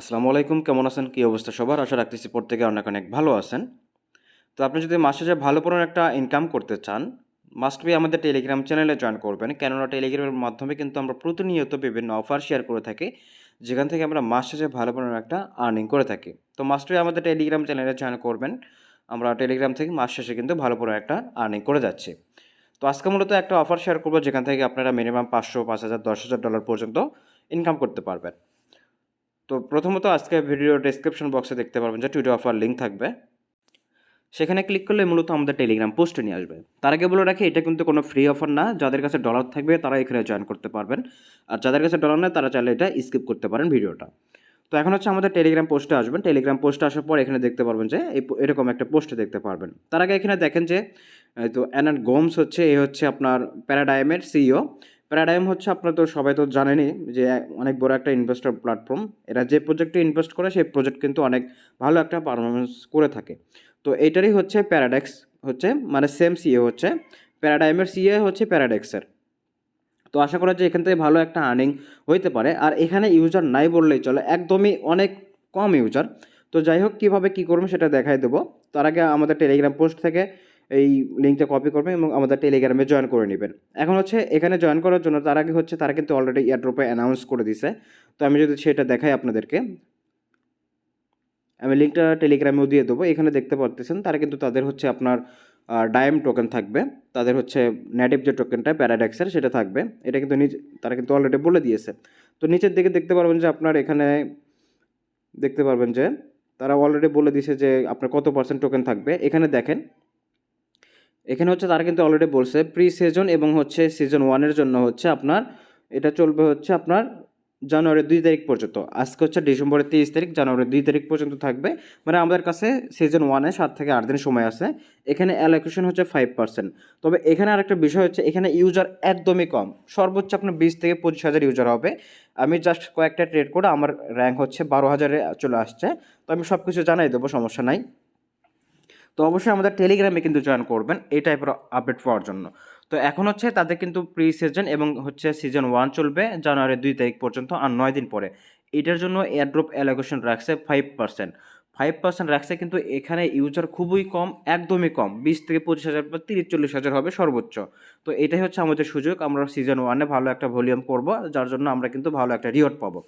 আসসালামু আলাইকুম, কেমন আছেন? কী অবস্থা সবার? আশা রাখতেছি প্রত্যেকে অনেক অনেক ভালো আছেন। তো আপনি যদি মাসে যে ভালো পরিমাণ একটা ইনকাম করতে চান মাস্ট বি আমাদের টেলিগ্রাম চ্যানেলে জয়েন করবেন। কেননা টেলিগ্রামের মাধ্যমে কিন্তু আমরা প্রতিনিয়ত বিভিন্ন অফার শেয়ার করে থাকি, যেখান থেকে আমরা মাস শেষে ভালো পরিমাণ একটা আর্নিং করে থাকি। তো মাস্ট বি আমাদের টেলিগ্রাম চ্যানেলে জয়েন করবেন। আমরা টেলিগ্রাম থেকে মাস শেষে কিন্তু ভালো পরিমাণ একটা আর্নিং করে যাচ্ছি। তো আজকে মূলত একটা অফার শেয়ার করব, যেখান থেকে আপনারা মিনিমাম পাঁচশো, পাঁচ হাজার, দশ হাজার ডলার পর্যন্ত ইনকাম করতে পারবেন। তো প্রথমত আজকে ভিডিও ডেসক্রিপশন বক্সে দেখতে পারবেন যে টুইটার অফার লিঙ্ক থাকবে। সেখানে ক্লিক করলে মূলত আমাদের টেলিগ্রাম পোস্টে নিয়ে আসবে। তার আগে বলে রাখি, এটা কিন্তু কোনো ফ্রি অফার না। যাদের কাছে ডলার থাকবে, তারা এখানে জয়েন করতে পারবেন। আর যাদের কাছে ডলার নেই, তারা চাইলে এটা স্কিপ করতে পারেন ভিডিওটা। তো এখন হচ্ছে আমাদের টেলিগ্রাম পোস্টে আসবেন। টেলিগ্রাম পোস্টে আসার পর এখানে দেখতে পারবেন যে এরকম একটা পোস্টে দেখতে পারবেন। তার আগে এখানে দেখেন যে তো অ্যানার গোমস হচ্ছে এই হচ্ছে আপনার প্যারাডাইমের সিইও প্যারাডাইম হচ্ছে, আপনারা তো সবাই তো জানেনই যে অনেক বড় একটা ইনভেস্টর প্ল্যাটফর্ম এরা যে প্রজেক্টে ইনভেস্ট করে, সেই প্রজেক্ট কিন্তু অনেক ভালো একটা পারফরমেন্স করে থাকে। তো এইটারই হচ্ছে প্যারাডেক্স হচ্ছে মানে সেম সিএ হচ্ছে। প্যারাডাইমের সিএ হচ্ছে প্যারাডেক্সের তো আশা করা যায় এখান থেকে ভালো একটা আর্নিং হইতে পারে। আর এখানে ইউজার নাই বললেই চলে, একদমই অনেক কম ইউজার তো যাই হোক, কীভাবে কী করবেন সেটা দেখাই দেবো। তার আগে আমাদের টেলিগ্রাম পোস্ট থেকে এই লিঙ্কটা কপি করবেন এবং আমাদের টেলিগ্রামে জয়েন করে নেবেন। এখন হচ্ছে এখানে জয়েন করার জন্য তার আগে হচ্ছে তারা কিন্তু অলরেডি এয়ারড্রপে অ্যানাউন্স করে দিছে। তো আমি যদি সেটা দেখাই আপনাদেরকে, আমি লিঙ্কটা টেলিগ্রামেও দিয়ে দেবো। এখানে দেখতে পারতেছেন তারা কিন্তু তাদের হচ্ছে আপনার ডায়াম টোকেন থাকবে। তাদের হচ্ছে নেটিভ যে টোকেনটা প্যারাডেক্সের সেটা থাকবে। এটা কিন্তু নিজ, তারা কিন্তু অলরেডি বলে দিয়েছে। তো নিচের দিকে দেখতে পারবেন যে আপনার এখানে, দেখতে পারবেন যে তারা অলরেডি বলে দিয়েছে যে আপনার কত পার্সেন্ট টোকেন থাকবে। এখানে দেখেন এখানে হচ্ছে তারা কিন্তু অলরেডি বলছে প্রি সিজন এবং হচ্ছে সিজন ওয়ানের জন্য হচ্ছে আপনার, এটা চলবে হচ্ছে আপনার জানুয়ারি দুই তারিখ পর্যন্ত। আজকে হচ্ছে ডিসেম্বরের তেইশ তারিখ জানুয়ারি দুই তারিখ পর্যন্ত থাকবে। মানে আমাদের কাছে সিজন ওয়ানে সাত থেকে আট দিন সময় আছে। এখানে অ্যালোকেশন হচ্ছে ফাইভ পার্সেন্ট তবে এখানে আরেকটা বিষয় হচ্ছে, এখানে ইউজার একদমই কম। সর্বোচ্চ আপনার বিশ থেকে পঁচিশ হাজার ইউজার হবে। আমি জাস্ট কয়েকটা ট্রেড করে আমার র্যাঙ্ক হচ্ছে বারো হাজারে চলে আসছে। তো আমি সব কিছু জানাই দেবো, সমস্যা নাই। তো অবশ্যই আমাদের টেলিগ্রামে কিন্তু জয়েন করবেন, এই টাইপের আপডেট পাওয়ার জন্য। তো এখন হচ্ছে তাদের কিন্তু প্রি সিজন এবং হচ্ছে সিজন ওয়ান চলবে জানুয়ারি দুই তারিখ পর্যন্ত আর নয় দিন পরে। এটার জন্য এয়ারড্রপ অ্যালোকেশন রাখছে ফাইভ পার্সেন্ট ফাইভ পার্সেন্ট রাখছে কিন্তু এখানে ইউজার খুবই কম, একদমই কম। বিশ থেকে পঁচিশ হাজার বা তিরিশ, চল্লিশ হাজার হবে সর্বোচ্চ। তো এটাই হচ্ছে আমাদের সুযোগ, আমরা সিজন ওয়ানে ভালো একটা ভলিউম করব, যার জন্য আমরা কিন্তু ভালো একটা রিওয়ার্ড পাবো।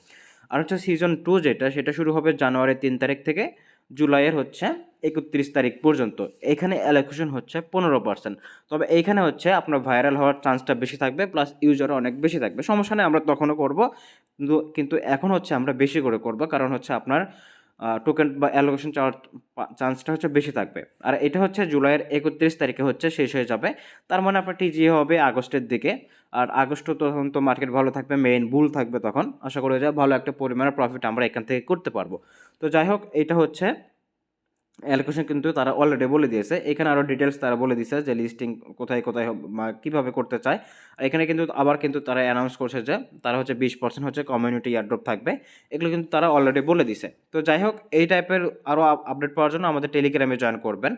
আর হচ্ছে সিজন টু যেটা, সেটা শুরু হবে জানুয়ারি তিন তারিখ থেকে, জুলাইয়ের হচ্ছে একত্রিশ তারিখ পর্যন্ত। এখানে অ্যালোকেশন হচ্ছে পনেরো পার্সেন্ট তবে এইখানে হচ্ছে আপনার ভাইরাল হওয়ার চান্সটা বেশি থাকবে প্লাস ইউজারও অনেক বেশি থাকবে। সমস্যা নেই, আমরা তখনও করব। কিন্তু কিন্তু এখন হচ্ছে আমরা বেশি করে করব, কারণ হচ্ছে আপনার টোকেন বা অ্যালোকেশন চাওয়ার চান্সটা হচ্ছে বেশি থাকবে। আর এটা হচ্ছে জুলাইয়ের একত্রিশ তারিখে হচ্ছে শেষ হয়ে যাবে। তার মানে আপনার টিজি হবে আগস্টের দিকে। আর আগস্ট তখন তো মার্কেট ভালো থাকবে মেইন বুল থাকবে তখন। আশা করি যে ভালো একটা পরিমাণের প্রফিট আমরা এখান থেকে করতে পারব। তো যাই হোক, এটা হচ্ছে অ্যালোকেশন কিন্তু তারা অলরেডি বলে দিয়েছে। এখানে আরও ডিটেলস তারা বলে দিয়েছে যে লিস্টিং কোথায় কোথায় বা কীভাবে করতে চায়। এখানে কিন্তু আবার কিন্তু তারা অ্যানাউন্স করছে যে তারা হচ্ছে বিশ পার্সেন্ট হচ্ছে কমিউনিটি ইয়ারড্রপ থাকবে। এগুলো কিন্তু তারা অলরেডি বলে দিছে তো যাই হোক, এই টাইপের আরও আপডেট পাওয়ার জন্য আমাদের টেলিগ্রামে জয়েন করবেন।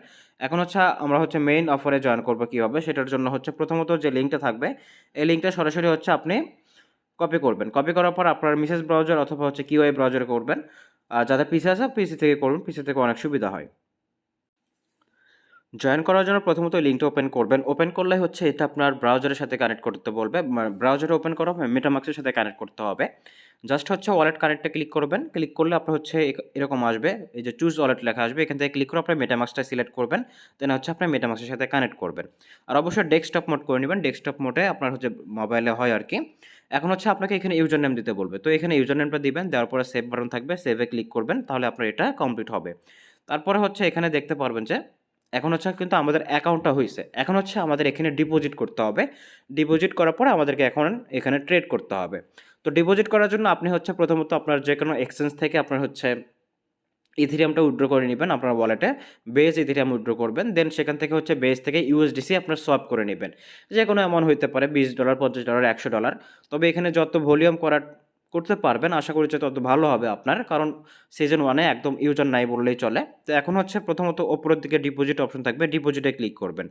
এখন হচ্ছে আমরা হচ্ছে মেইন অফারে জয়েন করব কীভাবে, সেটার জন্য হচ্ছে প্রথমত যে লিঙ্কটা থাকবে, এই লিঙ্কটা সরাসরি হচ্ছে আপনি কপি করবেন। কপি করার পর আপনার মিসেস ব্রাউজার অথবা হচ্ছে কিউআই ব্রাউজার করবেন। আর যাদের পিসি আছে পিসি থেকে করুন পিসি থেকে অনেক সুবিধা হয়। জয়েন করার জন্য প্রথমত লিঙ্কটা ওপেন করবেন। ওপেন করলে হচ্ছে এটা আপনার ব্রাউজারের সাথে কানেক্ট করতে বলবে। ব্রাউজারে ওপেন করা হবে মেটামাক্সের সাথে কানেক্ট করতে হবে। জাস্ট হচ্ছে ওয়ালেট কানেক্টে ক্লিক করবেন। ক্লিক করলে আপনার হচ্ছে এরকম আসবে। এই যে চুজ ওয়ালেট লেখা আসবে। এখান থেকে ক্লিক করে আপনার মেটামাক্সটা সিলেক্ট করবেন। দেন হচ্ছে আপনার মেটামাক্সের সাথে কানেক্ট করবেন। আর অবশ্যই ডেস্কটপ মোড করে নেবেন। ডেস্কটপ মোডে আপনার হচ্ছে মোবাইলে হয় আর কি। এখন হচ্ছে আপনাকে এখানে ইউজার নেম দিতে বলবে। তো এখানে ইউজার নেমটা দিবেন, দেওয়ার পরে সেভ বাটন থাকবে সেভে ক্লিক করবেন, তাহলে আপনার এটা কমপ্লিট হবে। তারপরে হচ্ছে এখানে দেখতে পারবেন যে, এখন হচ্ছে কিন্তু আমাদের অ্যাকাউন্টটা হয়েছে এখন হচ্ছে আমাদের এখানে ডিপোজিট করতে হবে। ডিপোজিট করার পরে আমাদেরকে এখন এখানে ট্রেড করতে হবে। তো ডিপোজিট করার জন্য আপনি হচ্ছে প্রথমত আপনার যে কোনো এক্সচেঞ্জ থেকে আপনার হচ্ছে ইথিরিয়ামটা উইড্রো করে নেবেন আপনার ওয়ালেটে বেস ইথিরিয়াম উইড্রো করবেন দেন সেখান থেকে হচ্ছে বেস থেকে ইউএসডিসি আপনার সোয়াপ করে নেবেন। যে কোনো এমন হইতে পারে, বিশ ডলার পঞ্চাশ ডলার একশো ডলার তবে এখানে যত ভলিউম করার করতে পারবেন। আশা করি যে তত ভালো হবে আপনার। কারণ সিজন ওয়ানে একদম ইউজার নাই বললেই চলে। তো এখন হচ্ছে প্রথমত ওপরের দিকে ডিপোজিট অপশন থাকবে। ডিপোজিটে ক্লিক করবেন।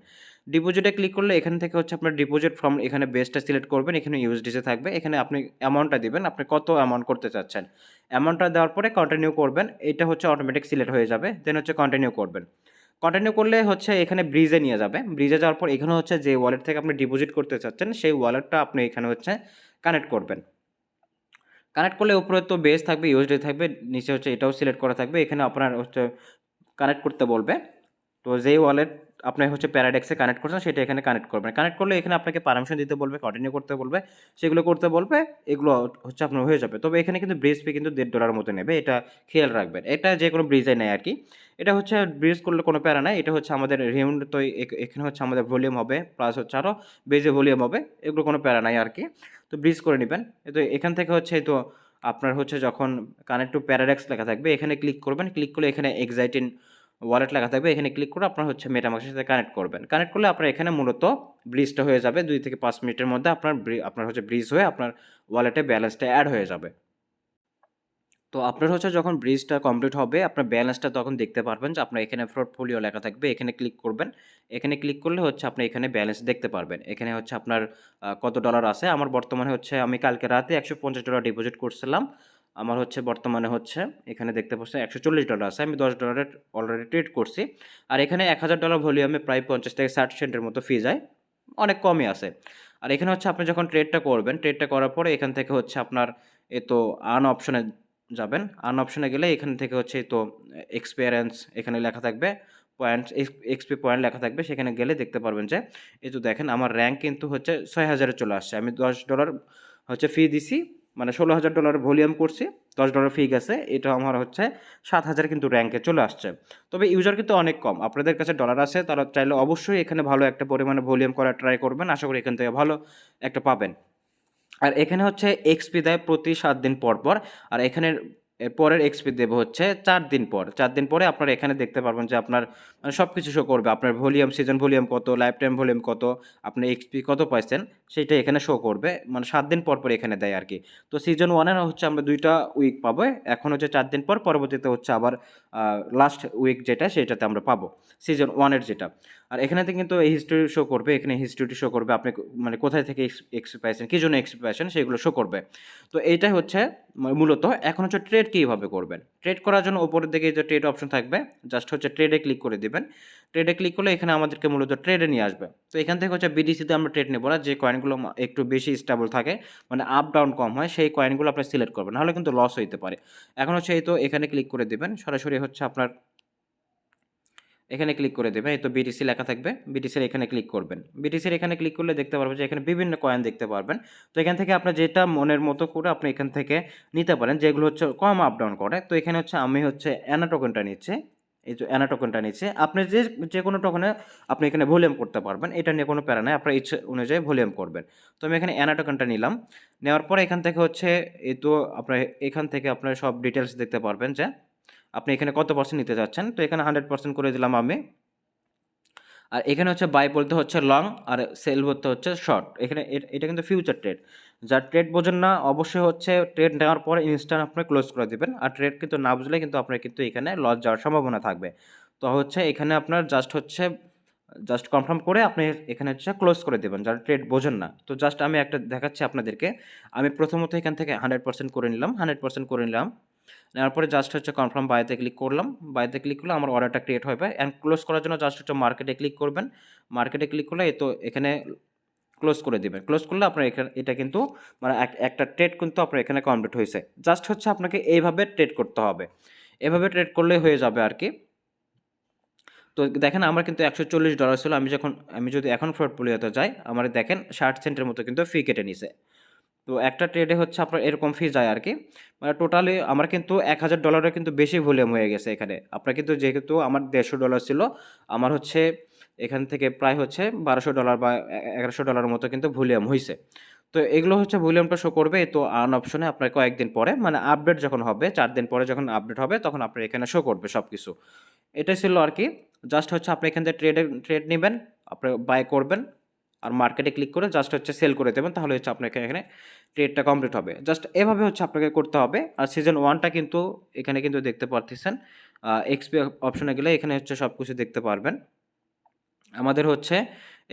ডিপোজিটে ক্লিক করলে এখান থেকে হচ্ছে আপনার ডিপোজিট ফর্ম এখানে বেসটা সিলেক্ট করবেন। এখানে ইউএসডিসি থাকবে। এখানে আপনি অ্যামাউন্টটা দিবেন। আপনি কত অ্যামাউন্ট করতে চাচ্ছেন। অ্যামাউন্টটা দেওয়ার পরে কন্টিনিউ করবেন। এটা হচ্ছে অটোমেটিক সিলেক্ট হয়ে যাবে। দেন হচ্ছে কন্টিনিউ করবেন। কন্টিনিউ করলে হচ্ছে এখানে ব্রিজে নিয়ে যাবে। ব্রিজে যাওয়ার পর এখানে হচ্ছে যে ওয়ালেট থেকে আপনি ডিপোজিট করতে চাচ্ছেন, সেই ওয়ালেটটা আপনি এখানে হচ্ছে কানেক্ট করবেন। কানেক্ট করলে উপরে তো বেস থাকবে ইউএসডি থাকবে, নিচে হচ্ছে এটাও সিলেক্ট করা থাকবে, এখানে আপনার হচ্ছে কানেক্ট করতে বলবে। তো যেই ওয়ালেট আপনি হচ্ছে প্যারাডেক্সে কানেক্ট করছেন, সেটা এখানে কানেক্ট করবেন। কানেক্ট করলে এখানে আপনাকে পারমিশন দিতে বলবে কন্টিনিউ করতে বলবে, সেগুলো করতে বলবে, এগুলো হচ্ছে আপনার হয়ে যাবে। তবে এখানে কিন্তু ব্রিজ ফি কিন্তু দেড় ডলার মতো নেবে, এটা খেয়াল রাখবেন। এটা যে কোনো ব্রিজে নেয় আর কি। এটা হচ্ছে ব্রিজ করলে কোনো প্যারা নাই, এটা হচ্ছে আমাদের রিউন্ড তো এখানে হচ্ছে আমাদের ভলিউম হবে প্লাস হচ্ছে আরও বেজে ভলিউম হবে, এগুলো কোনো প্যারা নাই আর কি। তো ব্রিজ করে নেবেন। তো এখান থেকে হচ্ছে তো আপনার হচ্ছে যখন কানেক্ট টু প্যারাডেক্স লেখা থাকবে, এখানে ক্লিক করবেন। ক্লিক করলে এখানে এক্সাইটিন ওয়ালেট লেখা থাকবে। এখানে ক্লিক করে আপনার হচ্ছে মেটামাক্সের সাথে কানেক্ট করবেন। কানেক্ট করলে আপনার এখানে মূলত ব্রিজটা হয়ে যাবে। দুই থেকে পাঁচ মিনিটের মধ্যে আপনার আপনার হচ্ছে ব্রিজ হয়ে আপনার ওয়ালেটে ব্যালেন্সটা অ্যাড হয়ে যাবে। তো আপনার হচ্ছে যখন ব্রিজটা কমপ্লিট হবে, আপনার ব্যালেন্সটা তখন দেখতে পারবেন যে আপনার এখানে পোর্টফোলিও লেখা থাকবে, এখানে ক্লিক করবেন। এখানে ক্লিক করলে হচ্ছে আপনি এখানে ব্যালেন্স দেখতে পারবেন। এখানে হচ্ছে আপনার কত ডলার আছে? আমার বর্তমানে হচ্ছে আমি কালকে রাতে একশো পঞ্চাশ ডলার ডিপোজিট করছিলাম। আমার হচ্ছে বর্তমানে হচ্ছে এখানে দেখতে পাচ্ছেন একশো চল্লিশ ডলার আছে। আমি দশ ডলারের অলরেডি ট্রেড করছি। আর এখানে এক হাজার ডলার ভলিউমে প্রায় পঞ্চাশ থেকে ষাট সেন্টের মতো ফি যায়। অনেক কমই আছে। আর এখানে হচ্ছে আপনি যখন ট্রেডটা করবেন ট্রেডটা করার পরে এখান থেকে হচ্ছে আপনার এ তো আন অপশনে যাবেন। আন অপশনে গেলে এখান থেকে হচ্ছে তো এক্সপিরিয়েন্স এখানে লেখা থাকবে পয়েন্ট এক্সপি পয়েন্ট লেখা থাকবে। সেখানে গেলে দেখতে পারবেন যে, এই তো দেখেন আমার র্যাঙ্ক কিন্তু হচ্ছে ছয় হাজারে চলে আসছে। আমি দশ ডলার হচ্ছে ফি দিছি মানে ষোলো হাজার ডলার ভলিউম করছি, দশ ডলার ফি গেছে। এটা আমার হচ্ছে সাত হাজার কিন্তু র্যাঙ্কে চলে আসছে। তবে ইউজার কিন্তু অনেক কম। আপনাদের কাছে ডলার আছে, তারা চাইলে অবশ্যই এখানে ভালো একটা পরিমাণে ভলিউম করার ট্রাই করবেন। আশা করি এখান থেকে ভালো একটা পাবেন। আর এখানে হচ্ছে এক্সপি দেয় প্রতি সাত দিন পর পর, আর এখানের পরের এক্সপি দেবে হচ্ছে চার দিন পর। চার দিন পরে আপনারা এখানে দেখতে পারবেন যে আপনার সব কিছু শো করবে। আপনার ভলিউম সিজন ভলিউম কত লাইফ টাইম ভলিউম কত আপনি এক্সপি কত পাইছেন সেটা এখানে শো করবে। মানে সাত দিন পর পর এখানে দেয় আর কি তো সিজন ওয়ানের হচ্ছে আমরা দুইটা উইক পাবো। এখন হচ্ছে চার দিন পর, পরবর্তীতে হচ্ছে আবার লাস্ট উইক যেটা, সেটাতে আমরা পাবো। সিজন ওয়ানের যেটা। আর এখানেতে কিন্তু এই হিস্ট্রি শো করবে। এখানে হিস্ট্রিটি শো করবে। আপনি মানে কোথায় থেকে এক্সপি পাইছেন, কী জন্য এক্সপি পাইছেন সেগুলো শো করবে। তো এইটাই হচ্ছে মূলত। এখন হচ্ছে ট্রেড কীভাবে করবেন? ট্রেড করার জন্য উপরের দিকে যে ট্রেড অপশন থাকবে জাস্ট হচ্ছে ট্রেডে ক্লিক করে দিবেন ট্রেডে ক্লিক করলে এখানে আমাদেরকে মূলত ট্রেডে নিয়ে আসবে। তো এখান থেকে হচ্ছে বিডিসিতে আমরা ট্রেড নেব না, যে কয়েনগুলো একটু বেশি স্টেবল থাকে মানে আপ ডাউন কম হয়, সেই কয়েনগুলো আপনি সিলেক্ট করবেন। নাহলে কিন্তু লস হইতে পারে। এখন হচ্ছে এই তো এখানে ক্লিক করে দিবেন, সরাসরি হচ্ছে আপনার এখানে ক্লিক করে দেবেন, এই তো বিটিসি লেখা থাকবে বিটিসির এখানে ক্লিক করবেন। বিটিসির এখানে ক্লিক করলে দেখতে পারবেন যে এখানে বিভিন্ন কয়েন দেখতে পারবেন। তো এখান থেকে আপনার যেটা মনের মতো করে আপনি এখান থেকে নিতে পারেন, যেগুলো হচ্ছে কম আপ ডাউন করে। তো এখানে হচ্ছে আমি হচ্ছে অ্যানা টোকেনটা নিচ্ছে। এই যে অ্যানা টোকেনটা নিচ্ছে, আপনি যে যে কোনো টোকেনে আপনি এখানে ভলিউম করতে পারবেন, এটা নিয়ে কোনো প্যারা নাই, আপনার ইচ্ছে অনুযায়ী ভলিউম করবেন। তো আমি এখানে অ্যানা টোকেনটা নিলাম, নেওয়ার পরে এখান থেকে হচ্ছে এই তো আপনার এখান থেকে আপনার সব ডিটেলস দেখতে পারবেন যে, আপনি এখানে কত পার্সেন্ট নিতে চাচ্ছেন তো এখানে হান্ড্রেড পার্সেন্ট করে দিলাম আমি আর এখানে হচ্ছে বাই বলতে হচ্ছে লং আর সেল বলতে হচ্ছে শর্ট এখানে এটা কিন্তু ফিউচার ট্রেড যার ট্রেড বোঝেন না, অবশ্যই হচ্ছে ট্রেড নেওয়ার পরে ইনস্ট্যান্ট আপনি ক্লোজ করে দেবেন। আর ট্রেড কিন্তু না বুঝলে কিন্তু আপনার কিন্তু এখানে লস যাওয়ার সম্ভাবনা থাকবে। তো হচ্ছে এখানে আপনার জাস্ট হচ্ছে জাস্ট কনফার্ম করে আপনি এখানে হচ্ছে ক্লোজ করে দেবেন, যারা ট্রেড বোঝেন না। তো জাস্ট আমি একটা দেখাচ্ছি আপনাদেরকে। আমি প্রথমত এখান থেকে হান্ড্রেড পার্সেন্ট করে নিলাম। হান্ড্রেড পার্সেন্ট করে নিলাম। নেওয়ার পরে জাস্ট হচ্ছে কনফার্ম বাইতে ক্লিক করলাম। বাইতে ক্লিক করলে আমার অর্ডারটা ক্রিয়েট হবে অ্যান্ড ক্লোজ করার জন্য জাস্ট হচ্ছে মার্কেটে ক্লিক করবেন। মার্কেটে ক্লিক করলে তো এখানে ক্লোজ করে দিবেন। ক্লোজ করলে আপনার এখানে, এটা কিন্তু মানে এক- একটা ট্রেড কিন্তু আপনার এখানে কমপ্লিট হয়েছে। জাস্ট হচ্ছে আপনাকে এইভাবে ট্রেড করতে হবে। এভাবে ট্রেড করলে হয়ে যাবে আর কি। তো দেখেন আমার কিন্তু একশো চল্লিশ ডলার ছিল। আমি যখন, আমি যদি এখন ফ্রড পোর্টফোলিওতে যাই, আমার দেখেন ষাট সেন্টের মতো কিন্তু ফি কেটে নিছে। তো একটা ট্রেডে হচ্ছে আপনার এরকম ফি যায় আর কি মানে টোটালি আমার কিন্তু এক হাজার ডলারের কিন্তু বেশি ভলিউম হয়ে গেছে এখানে। আপনার কিন্তু যেহেতু আমার দেড়শো ডলার ছিল, আমার হচ্ছে এখান থেকে প্রায় হচ্ছে বারোশো ডলার বা এগারোশো ডলার মতো কিন্তু ভলিউম হয়েছে তো এগুলো হচ্ছে ভলিউমটা শো করবে, তো আর্ন অপশনে আপনার কয়েকদিন পরে মানে আপডেট যখন হবে, চার দিন পরে যখন আপডেট হবে, তখন আপনার এখানে শো করবে সব কিছু এটাই ছিল আর কি জাস্ট হচ্ছে আপনি এখান থেকে ট্রেডে ট্রেড নেবেন, আপনি বাই করবেন আর মার্কেটে ক্লিক করে জাস্ট হচ্ছে সেল করে দেবেন, তাহলে হচ্ছে আপনাকে এখানে ট্রেডটা কমপ্লিট হবে। জাস্ট এভাবে হচ্ছে আপনাকে করতে হবে। আর সিজন ওয়ানটা কিন্তু এখানে কিন্তু দেখতে পারতেছেন এক্সপি অপশনে গেলে এখানে হচ্ছে সব কিছু দেখতে পারবেন। আমাদের হচ্ছে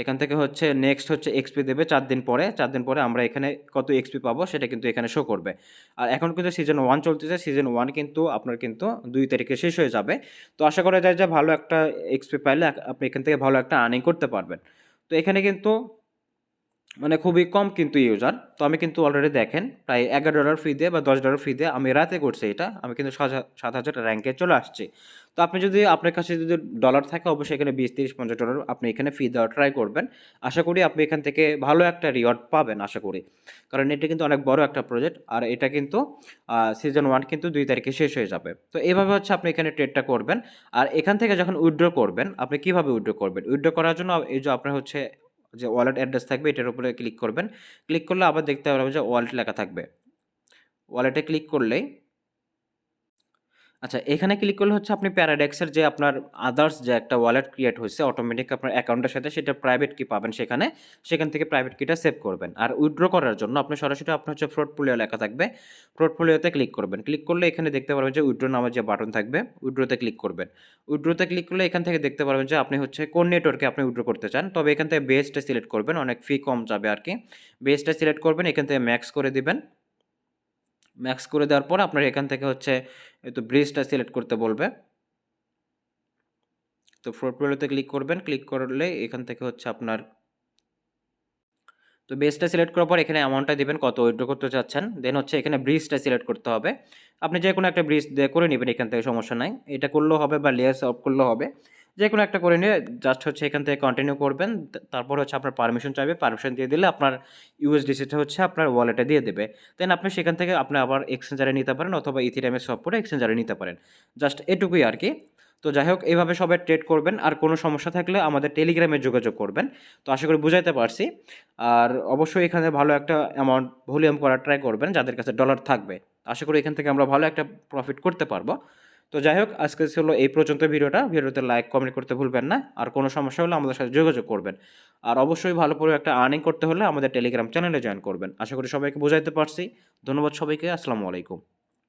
এখান থেকে হচ্ছে নেক্সট হচ্ছে এক্সপি দেবে চার দিন পরে। চার দিন পরে আমরা এখানে কত এক্সপি পাবো সেটা কিন্তু এখানে শো করবে। আর এখন কিন্তু সিজন ওয়ান চলতেছে। সিজন ওয়ান কিন্তু আপনার কিন্তু দুই তারিখে শেষ হয়ে যাবে। তো আশা করা যায় যে ভালো একটা এক্সপি পাইলে আপনি এখান থেকে ভালো একটা আর্নিং করতে পারবেন। তো এখানে কিন্তু মানে খুবই কম কিন্তু ইউজার তো আমি কিন্তু অলরেডি দেখেন, প্রায় এগারো ডলার ফি দিয়ে বা দশ ডলার ফি দিয়ে আমি রাতে করছি এটা। আমি কিন্তু সাত- হাজার র্যাঙ্কে চলে আসছি। তো আপনি যদি, আপনার কাছে যদি ডলার থাকে, অবশ্যই এখানে বিশ, তিরিশ, পঞ্চাশ ডলার আপনি এখানে ফি দেওয়া ট্রাই করবেন। আশা করি আপনি এখান থেকে ভালো একটা রিওয়ার্ড পাবেন, আশা করি। কারণ এটা কিন্তু অনেক বড় একটা প্রজেক্ট আর এটা কিন্তু সিজন ওয়ান কিন্তু দুই তারিখে শেষ হয়ে যাবে। তো এইভাবে হচ্ছে আপনি এখানে ট্রেডটা করবেন। আর এখান থেকে যখন উইথড্র করবেন, আপনি কীভাবে উইথড্র করবেন? উইথড্র করার জন্য এই যে আপনার হচ্ছে যে ওয়ালেট অ্যাড্রেস থাকবে, এটার উপরে ক্লিক করবেন। ক্লিক করলে আবার দেখতে পাবেন যে ওয়ালেট লেখা থাকবে। ওয়ালেটে ক্লিক করলেই আচ্ছা এখানে ক্লিক করলে হচ্ছে আপনি প্যারাডেক্সের যে আপনার আদার্স যে একটা ওয়ালেট ক্রিয়েট হয়েছে অটোমেটিক আপনার অ্যাকাউন্টের সাথে সেটা প্রাইভেট কি পাবেন সেখানে। সেখান থেকে প্রাইভেট কিটা সেভ করবেন। আর উইথড্র করার জন্য আপনি সরাসরি আপনার হচ্ছে পোর্টফোলিও লেখা থাকবে। পোর্টফোলিওতে ক্লিক করবেন। ক্লিক করলে এখানে দেখতে পারবেন যে উইথড্র নামের যে বাটন থাকবে উইথড্রোতে ক্লিক করবেন। উইথড্রোতে ক্লিক করলে এখান থেকে দেখতে পারবেন যে আপনি হচ্ছে কোন নেটওয়ার্কে আপনি উইথড্র করতে চান। তবে এখান থেকে বেসটা সিলেক্ট করবেন, অনেক ফি কম যাবে আর কি। বেসটা সিলেক্ট করবেন, এখান থেকে ম্যাক্স করে দিবেন। ম্যাক্স করে দেওয়ার পর আপনার এখান থেকে হচ্ছে তো ব্রিজটা সিলেক্ট করতে বলবে। তো পোর্টফোলিওতে ক্লিক করবেন। ক্লিক করলে এখান থেকে হচ্ছে আপনার তো বেসটা সিলেক্ট করার পর এখানে অ্যামাউন্টটা দিবেন, কত উইথড্র করতে চাচ্ছেন। দেন হচ্ছে এখানে ব্রিজটা সিলেক্ট করতে হবে। আপনি যে কোনো একটা ব্রিজ করে নেবেন, এখান থেকে সমস্যা নাই। এটা করলেও হবে বা লেয়ার অফ করলেও হবে। যে কোনো একটা করে নিয়ে জাস্ট হচ্ছে এখান থেকে কন্টিনিউ করবেন। তারপর হচ্ছে আপনার পারমিশন চাইবে পারমিশন দিয়ে দিলে আপনার ইউএসডিসিটা হচ্ছে আপনার ওয়ালেটে দিয়ে দেবে। দেন আপনি সেখান থেকে আপনি আবার এক্সচেঞ্জারে নিতে পারেন অথবা ইথিরামের সব করে এক্সচেঞ্জারে নিতে পারেন। জাস্ট এটুকুই আর কি। তো যাই হোক এইভাবে সবাই ট্রেড করবেন। আর কোনো সমস্যা থাকলে আমাদের টেলিগ্রামে যোগাযোগ করবেন। তো আশা করি বুঝাইতে পারছি। আর অবশ্যই এখানে ভালো একটা অ্যামাউন্ট ভলিউম করার ট্রাই করবেন, যাদের কাছে ডলার থাকবে। আশা করি এখান থেকে আমরা ভালো একটা প্রফিট করতে পারব। তো যাই হোক আজকে ছিল এই পর্যন্ত ভিডিওটা। ভিডিওতে লাইক কমেন্ট করতে ভুলবেন না। আর কোনো সমস্যা হলে আমাদের সাথে যোগাযোগ করবেন। আর অবশ্যই ভালো করে একটা আর্নিং করতে হলে আমাদের টেলিগ্রাম চ্যানেলে জয়েন করবেন। আশা করি সবাইকে বোঝাইতে পারছি। ধন্যবাদ সবাইকে। আসসালামু আলাইকুম।